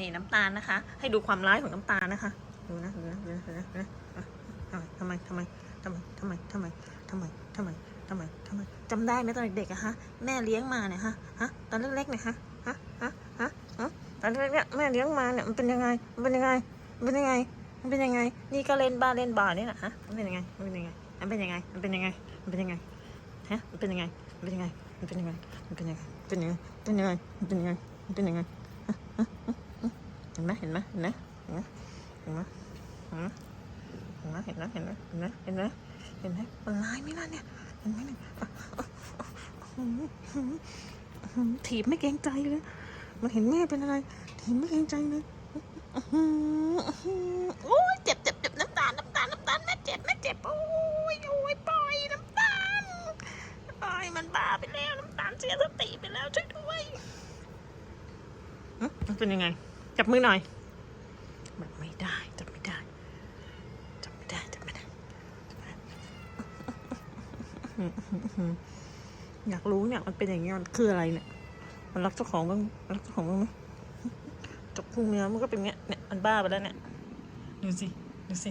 นี่น้ำตาลนะคะ ให้ดูความร้ายของน้ำตาลนะคะดูนะดูนะดูนะดูนะทำไมทำไมทำไมทำไมทำไมทำไมทำไมทำไมทำไมจำได้ไหมตอนเด็กๆอะฮะแม่เลี้ยงมาเนี่ยฮะฮะตอนเล็กๆเนี่ยฮะฮะฮะฮะตอนเล็กๆเนี่ยแม่เลี้ยงมาเนี่ยมันเป็นยังไงมันเป็นยังไงมันเป็นยังไงมันเป็นยังไง นี่ก็เล่นบ้าเล่นบาร์นี่แหละฮะมันเป็นยังไงมันเป็นยังไงมันเป็นยังไงมันเป็นยังไงมันเป็นยังไงฮะมันเป็นยังไงมันเป็นยังไงมันเป็นยังไงมันเป็นยังไงเป็นยังไงเป็นยังไงเป็นยังไงเป็นยังไง ห็นไหมเห็นไหมเห็นไหมเห็นไหมเห็นไหมเห็นไหมเห็นไหมเห็นไหมเห็นไหมเห็นไหมเห็นไหมมันร้ายไหมล่ะเนี่ยเห็นไหมเนี่ยถีบไม่เกรงใจเลย มันเห็นแม่เป็นอะไร ถีบไม่เกรงใจเลยโอ้ยเจ็บเจ็บเจ็บน้ำตาลน้ำตาลน้ำตาลแม่เจ็บแม่เจ็บโอ้ยโอ้ยปล่อยน้ำตาลปล่อยมันบ้าไปแล้วน้ำตาลเสียสติไปแล้วช่วยด้วยมันเป็นยังไง จับมือหน่อยมันไม่ได้จับไม่ได้จำไม่ได้จำไม่ได้จำไม่ได้อยากรู้เนี่ยมันเป็นอย่างเงี้ยมันคืออะไรเนี่ย มันรักเจ้าของบ้างรักเจ้าของบ้างไหมจบพุงเนื้อมันก็เป็นเงี้ยเนี่ยมันบ้าไปแล้วเนี่ยดูสิดูสิ